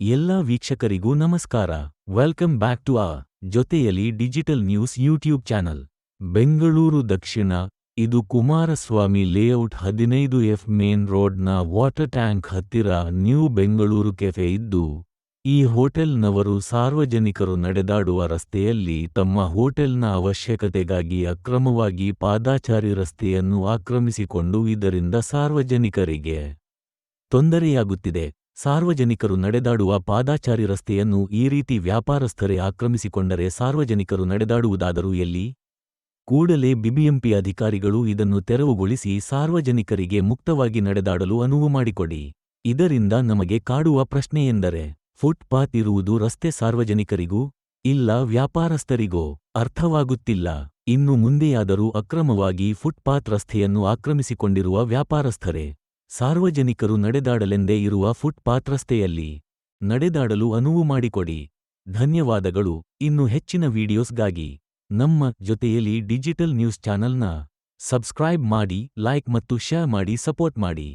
ಎಲ್ಲ ವೀಕ್ಷಕರಿಗೂ ನಮಸ್ಕಾರ. Welcome back to ಆ ಜೊತೆಯಲ್ಲಿ digital news YouTube channel Bengaluru ದಕ್ಷಿಣ, ಇದು ಕುಮಾರಸ್ವಾಮಿ ಲೇಔಟ್ ಹದಿನೈದು ಎಫ್ ಮೇನ್ ರೋಡ್ನ ವಾಟರ್ ಟ್ಯಾಂಕ್ ಹತ್ತಿರ ನ್ಯೂ ಬೆಂಗಳೂರು ಕೆಫೆ ಇದ್ದು, ಈ ಹೋಟೆಲ್ನವರು ಸಾರ್ವಜನಿಕರು ನಡೆದಾಡುವ ರಸ್ತೆಯಲ್ಲಿ ತಮ್ಮ ಹೋಟೆಲ್ನ ಅವಶ್ಯಕತೆಗಾಗಿ ಅಕ್ರಮವಾಗಿ ಪಾದಾಚಾರಿ ರಸ್ತೆಯನ್ನು ಆಕ್ರಮಿಸಿಕೊಂಡು ಇದರಿಂದ ಸಾರ್ವಜನಿಕರಿಗೆ ತೊಂದರೆಯಾಗುತ್ತಿದೆ. ಸಾರ್ವಜನಿಕರು ನಡೆದಾಡುವ ಪಾದಾಚಾರಿ ರಸ್ತೆಯನ್ನು ಈ ರೀತಿ ವ್ಯಾಪಾರಸ್ಥರೇ ಆಕ್ರಮಿಸಿಕೊಂಡರೆ ಸಾರ್ವಜನಿಕರು ನಡೆದಾಡುವುದಾದರೂ ಎಲ್ಲಿ? ಕೂಡಲೇ ಬಿಬಿಎಂಪಿ ಅಧಿಕಾರಿಗಳು ಇದನ್ನು ತೆರವುಗೊಳಿಸಿ ಸಾರ್ವಜನಿಕರಿಗೆ ಮುಕ್ತವಾಗಿ ನಡೆದಾಡಲು ಅನುವು ಮಾಡಿಕೊಡಿ. ಇದರಿಂದ ನಮಗೆ ಕಾಡುವ ಪ್ರಶ್ನೆಯೆಂದರೆ ಫುಟ್ಪಾತ್ ಇರುವುದು ರಸ್ತೆ ಸಾರ್ವಜನಿಕರಿಗೂ, ಇಲ್ಲ ವ್ಯಾಪಾರಸ್ಥರಿಗೋ? ಅರ್ಥವಾಗುತ್ತಿಲ್ಲ. ಇನ್ನು ಮುಂದೆಯಾದರೂ ಅಕ್ರಮವಾಗಿ ಫುಟ್ಪಾತ್ ರಸ್ತೆಯನ್ನು ಆಕ್ರಮಿಸಿಕೊಂಡಿರುವ ವ್ಯಾಪಾರಸ್ಥರೇ? ಸಾರ್ವಜನಿಕರು ನಡೆದಾಡಲೆಂದೇ ಇರುವ ಫುಟ್ಪಾತ್ ರಸ್ತೆಯಲ್ಲಿ ನಡೆದಾಡಲು ಅನುವು ಮಾಡಿಕೊಡಿ. ಧನ್ಯವಾದಗಳು. ಇನ್ನು ಹೆಚ್ಚಿನ ವಿಡಿಯೋಸ್ಗಾಗಿ ನಮ್ಮ ಜೊತೆಯಲ್ಲಿ ಡಿಜಿಟಲ್ ನ್ಯೂಸ್ ಚಾನಲ್ನ ಸಬ್ಸ್ಕ್ರೈಬ್ ಮಾಡಿ, ಲೈಕ್ ಮತ್ತು ಶೇರ್ ಮಾಡಿ, ಸಪೋರ್ಟ್ ಮಾಡಿ.